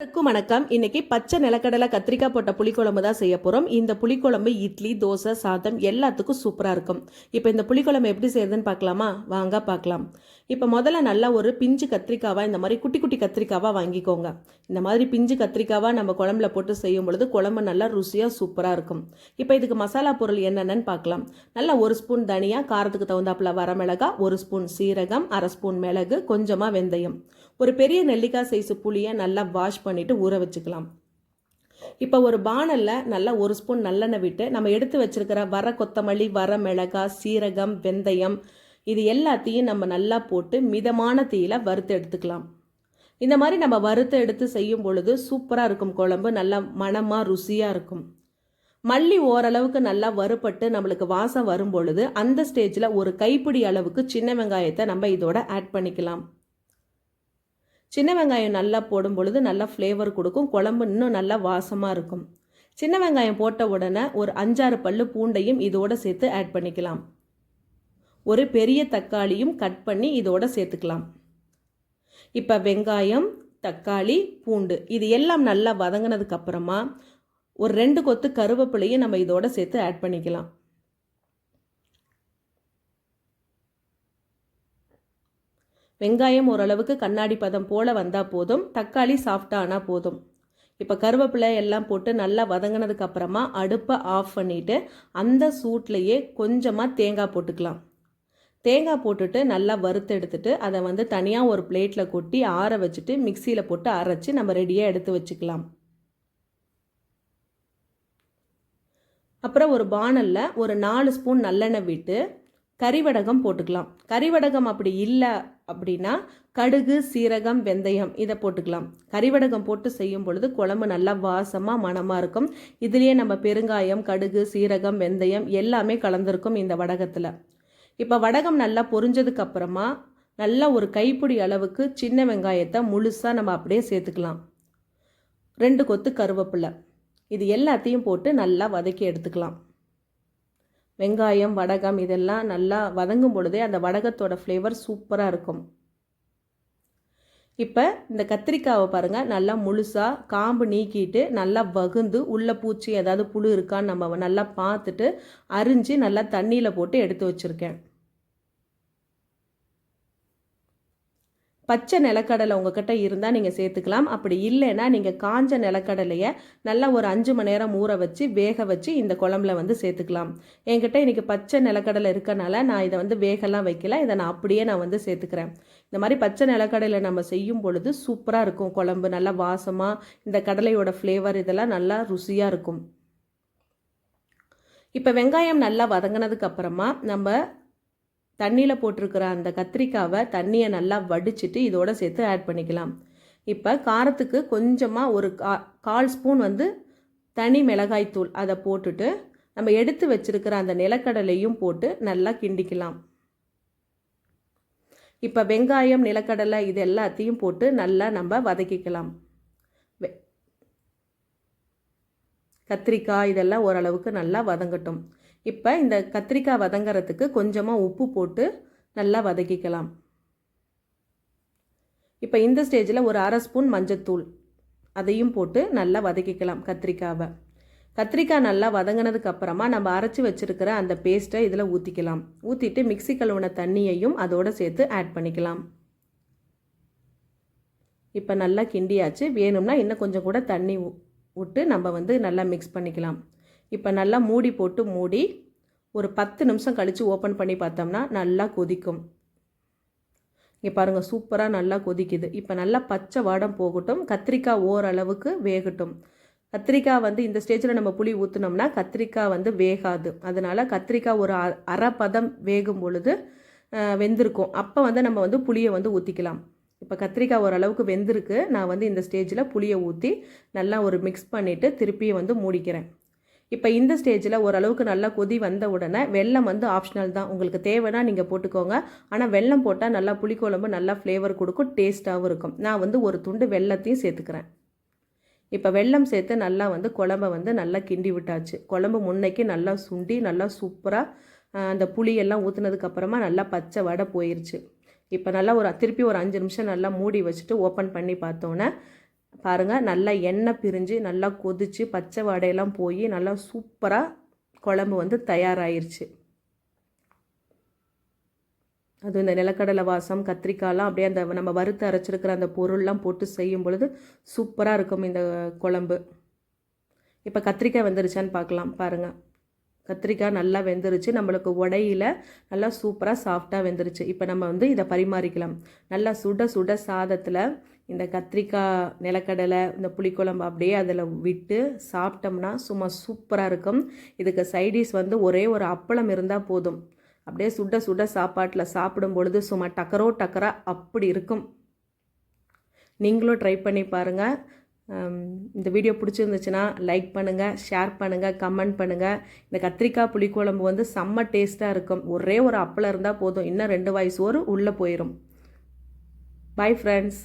அனைவருக்கும் வணக்கம். இன்னைக்கு பச்சை நிலக்கடலை கத்திரிக்காய் போட்ட புளிக்குழம்பு தான் செய்ய போகிறோம் இந்த புளிக்குழம்பு இட்லி தோசை சாதம் எல்லாத்துக்கும் சூப்பராக இருக்கும். இப்போ இந்த புளிக்குழம்பு எப்படி செய்யறதுன்னு பார்க்கலாமா? வாங்க பார்க்கலாம். இப்போ முதல்ல நல்லா ஒரு பிஞ்சு கத்திரிக்காவாக இந்த மாதிரி குட்டி குட்டி கத்திரிக்காவாக வாங்கிக்கோங்க. இந்த மாதிரி பிஞ்சு கத்திரிக்காவாக நம்ம குழம்புல போட்டு செய்யும் பொழுது குழம்பு நல்லா ருசியாக சூப்பராக இருக்கும். இப்போ இதுக்கு மசாலா பொருள் என்னென்னு பார்க்கலாம் நல்லா ஒரு ஸ்பூன் தனியா காரத்துக்கு தகுந்தாப்புல வரமிளகா ஒரு ஸ்பூன் சீரகம் அரை ஸ்பூன் மிளகு கொஞ்சமாக வெந்தயம். ஒரு பெரிய நெல்லிக்காய் சைஸ் புளியை நல்லா வாஷ் பண்ணிவிட்டு ஊற வச்சுக்கலாம். இப்போ ஒரு பானலில் நல்லா ஒரு ஸ்பூன் நல்லெண்ணெய் விட்டு நம்ம எடுத்து வச்சிருக்கிற வர கொத்தமல்லி வர மிளகாய் சீரகம் வெந்தயம் இது எல்லாத்தையும் நம்ம நல்லா போட்டு மிதமான தீயில் வறுத்து எடுத்துக்கலாம். இந்த மாதிரி நம்ம வறுத்து எடுத்து செய்யும் பொழுது சூப்பராக இருக்கும் குழம்பு நல்லா மணமாக ருசியாக இருக்கும். மல்லி ஓரளவுக்கு நல்லா வறுபட்டு நம்மளுக்கு வாசம் வரும் பொழுது அந்த ஸ்டேஜில் ஒரு கைப்பிடி அளவுக்கு சின்ன வெங்காயத்தை நம்ம இதோட ஆட் பண்ணிக்கலாம். சின்ன வெங்காயம் நல்லா போடும் பொழுது நல்லா ஃப்ளேவர் கொடுக்கும் குழம்பு இன்னும் நல்லா வாசமாக இருக்கும். சின்ன வெங்காயம் போட்ட உடனே ஒரு அஞ்சாறு பல்லு பூண்டையும் இதோட சேர்த்து ஆட் பண்ணிக்கலாம். ஒரு பெரிய தக்காளியும் கட் பண்ணி இதோட சேர்த்துக்கலாம். இப்போ வெங்காயம் தக்காளி பூண்டு இது எல்லாம் நல்லா வதங்கினதுக்கு அப்புறமா ஒரு ரெண்டு கொத்து கருவேப்பிலையும் நம்ம இதோட சேர்த்து ஆட் பண்ணிக்கலாம். வெங்காயம் ஓரளவுக்கு கண்ணாடி பதம் போல் வந்தால் போதும் தக்காளி சாஃப்டாக ஆனால் போதும். இப்போ கருவேப்பிலை எல்லாம் போட்டு நல்லா வதங்கினதுக்கு அப்புறமா அடுப்பை ஆஃப் பண்ணிவிட்டு அந்த சூட்லேயே கொஞ்சமாக தேங்காய் போட்டுக்கலாம். தேங்காய் போட்டுட்டு நல்லா வறுத்து எடுத்துட்டு அதை வந்து தனியாக ஒரு பிளேட்டில் கொட்டி ஆற வச்சுட்டு மிக்சியில் போட்டு அரைச்சி நம்ம ரெடியாக எடுத்து வச்சுக்கலாம். அப்புறம் ஒரு பானலில் ஒரு நாலு ஸ்பூன் நல்லெண்ணெய் விட்டு கறிவடகம் போட்டுக்கலாம். கறிவடகம் அப்படி இல்லை அப்படின்னா கடுகு சீரகம் வெந்தயம் இதை போட்டுக்கலாம். கறிவடகம் போட்டு செய்யும் பொழுது குழம்பு நல்லா வாசமாக மணமாக இருக்கும். இதுலேயே நம்ம பெருங்காயம் கடுகு சீரகம் வெந்தயம் எல்லாமே கலந்துருக்கும் இந்த வடகத்தில். இப்போ வடகம் நல்லா பொரிஞ்சதுக்கு அப்புறமா நல்லா ஒரு கைப்பிடி அளவுக்கு சின்ன வெங்காயத்தை முழுசாக நம்ம அப்படியே சேர்த்துக்கலாம். ரெண்டு கொத்து கருவேப்பிலை. இது எல்லாத்தையும் போட்டு நல்லா வதக்கி எடுத்துக்கலாம். வெங்காயம் வடகம் இதெல்லாம் நல்லா வதங்கும் பொழுதே அந்த வடகத்தோட ஃப்ளேவர் சூப்பராக இருக்கும். இப்போ இந்த கத்திரிக்காவை பாருங்கள் நல்லா முழுசாக காம்பு நீக்கிட்டு நல்லா வகுந்து உள்ளே பூச்சி ஏதாவது புழு இருக்கான்னு நம்ம நல்லா பார்த்துட்டு அரிஞ்சு நல்லா தண்ணியில் போட்டு எடுத்து வச்சுருக்கேன். பச்சை நிலக்கடலை உங்ககிட்ட இருந்தால் நீங்கள் சேர்த்துக்கலாம். அப்படி இல்லைன்னா நீங்கள் காஞ்ச நிலக்கடலையை நல்லா ஒரு அஞ்சு மணி நேரம் ஊற வச்சு வேக வச்சு இந்த குழம்புல வந்து சேர்த்துக்கலாம். என்கிட்ட இன்றைக்கி பச்சை நிலக்கடலை இருக்கனால நான் இதை வந்து வேகலாம் வைக்கல. இதை நான் அப்படியே நான் வந்து சேர்த்துக்கிறேன். இந்த மாதிரி பச்சை நிலக்கடலை நம்ம செய்யும் பொழுது சூப்பராக இருக்கும். குழம்பு நல்லா வாசமாக இந்த கடலையோட ஃப்ளேவர் இதெல்லாம் நல்லா ருசியாக இருக்கும். இப்போ வெங்காயம் நல்லா வதங்கினதுக்கு அப்புறமா நம்ம தண்ணியில் போட்டிருக்கிற அந்த கத்திரிக்காவை தண்ணியை நல்லா வடிச்சிட்டு இதோட சேர்த்து ஆட் பண்ணிக்கலாம். இப்போ காரத்துக்கு கொஞ்சமாக ஒரு கா கால் ஸ்பூன் வந்து தனி மிளகாய்த்தூள் அதை போட்டுட்டு நம்ம எடுத்து வச்சிருக்கிற அந்த நிலக்கடலையும் போட்டு நல்லா கிண்டிக்கலாம். இப்போ வெங்காயம் நிலக்கடலை இது எல்லாத்தையும் போட்டு நல்லா நம்ம வதக்கிக்கலாம். கத்திரிக்காய் இதெல்லாம் ஓரளவுக்கு நல்லா வதங்கட்டும். இப்போ இந்த கத்திரிக்காய் வதங்கிறதுக்கு கொஞ்சமாக உப்பு போட்டு நல்லா வதக்கிக்கலாம். இப்போ இந்த ஸ்டேஜில் ஒரு அரை ஸ்பூன் மஞ்சத்தூள். அதையும் போட்டு நல்லா வதக்கிக்கலாம் கத்திரிக்காவை. கத்திரிக்காய் நல்லா வதங்கினதுக்கு அப்புறமா நம்ம அரைச்சி வச்சுருக்கிற அந்த பேஸ்ட்டை இதில் ஊற்றிக்கலாம் ஊற்றிட்டு மிக்சி கழுவுன தண்ணியையும் அதோடு சேர்த்து ஆட் பண்ணிக்கலாம். இப்போ நல்லா கிண்டியாச்சு. வேணும்னா இன்னும் கொஞ்சம் கூட தண்ணி விட்டு நம்ம வந்து நல்லா மிக்ஸ் பண்ணிக்கலாம். இப்போ நல்லா மூடி போட்டு மூடி ஒரு பத்து நிமிஷம் கழித்து ஓப்பன் பண்ணி பார்த்தோம்னா நல்லா கொதிக்கும். இங்கே பாருங்கள் சூப்பராக நல்லா கொதிக்குது. இப்போ நல்லா பச்சை வாடம் போகட்டும். கத்திரிக்காய் ஓரளவுக்கு வேகட்டும். கத்திரிக்காய் வந்து இந்த ஸ்டேஜில் நம்ம புளி ஊற்றினோம்னா கத்திரிக்காய் வந்து வேகாது. அதனால் கத்திரிக்காய் ஒரு அரை பதம் வேகும் பொழுது வெந்திருக்கும். அப்போ வந்து நம்ம வந்து புளியை வந்து ஊற்றிக்கலாம் இப்போ கத்திரிக்காய் ஓரளவுக்கு வெந்திருக்கு. நான் வந்து இந்த ஸ்டேஜில் புளியை ஊற்றி நல்லா ஒரு மிக்ஸ் பண்ணிவிட்டு திருப்பியும் வந்து மூடிக்கிறேன். இப்போ இந்த ஸ்டேஜில் ஓரளவுக்கு நல்லா கொதி வந்த உடனே வெள்ளம் வந்து ஆப்ஷனல் தான். உங்களுக்கு தேவைன்னா நீங்கள் போட்டுக்கோங்க. ஆனால் வெள்ளம் போட்டால் நல்லா புளிக்குழம்பு நல்லா ஃப்ளேவர் கொடுக்கும் டேஸ்ட்டாகவும் இருக்கும். நான் வந்து ஒரு துண்டு வெள்ளத்தையும் சேர்த்துக்கிறேன். இப்போ வெள்ளம் சேர்த்து நல்லா வந்து குழம்ப வந்து நல்லா கிண்டி விட்டாச்சு. குழம்பு முன்னைக்கு நல்லா சுண்டி நல்லா சூப்பராக அந்த புளியெல்லாம் ஊற்றுனதுக்கப்புறமா நல்லா பச்சை வடை போயிடுச்சு இப்போ நல்லா ஒரு திருப்பி ஒரு அஞ்சு நிமிஷம் நல்லா மூடி வச்சுட்டு ஓப்பன் பண்ணி பார்த்தோன்னே பாருங்கள் நல்லா எண்ணெய் பிரிஞ்சு நல்லா கொதிச்சு பச்சை வடையெல்லாம் போய் நல்லா சூப்பராக குழம்பு வந்து தயாராகிருச்சு அதுவும் இந்த நிலக்கடலை வாசம் கத்திரிக்காய்லாம் அப்படியே அந்த நம்ம வறுத்து அரைச்சிருக்கிற அந்த பொருள்லாம் போட்டு செய்யும் பொழுது சூப்பராக இருக்கும் இந்த குழம்பு. இப்போ கத்திரிக்காய் வெந்துருச்சான்னு பார்க்கலாம் பாருங்கள் கத்திரிக்காய் நல்லா வெந்துருச்சு. நம்மளுக்கு உடையில நல்லா சூப்பராக சாஃப்டாக வெந்துருச்சு. இப்போ நம்ம வந்து இதை பரிமாறிக்கலாம். நல்லா சுட சுட சாதத்தில் இந்த கத்திரிக்காய் நிலக்கடலை இந்த புளிக்குழம்பு அப்படியே அதில் விட்டு சாப்பிட்டோம்னா சும்மா சூப்பராக இருக்கும். இதுக்கு சைடிஷ் வந்து ஒரே ஒரு அப்பளம் இருந்தால் போதும். அப்படியே சுட சுட சாப்பாட்டில் சாப்பிடும் பொழுது சும்மா டக்கரோ டக்கரா அப்படி இருக்கும். நீங்களும் ட்ரை பண்ணி பாருங்கள் இந்த வீடியோ பிடிச்சிருந்துச்சுன்னா லைக் பண்ணுங்கள் ஷேர் பண்ணுங்கள் கமெண்ட் பண்ணுங்கள் இந்த கத்திரிக்காய் புளிக்குழம்பு வந்து செம்ம டேஸ்ட்டாக இருக்கும். ஒரே ஒரு அப்பளம் இருந்தால் போதும். இன்னும் ரெண்டு வாய் சோறு உள்ளே போயிடும் பை ஃப்ரெண்ட்ஸ்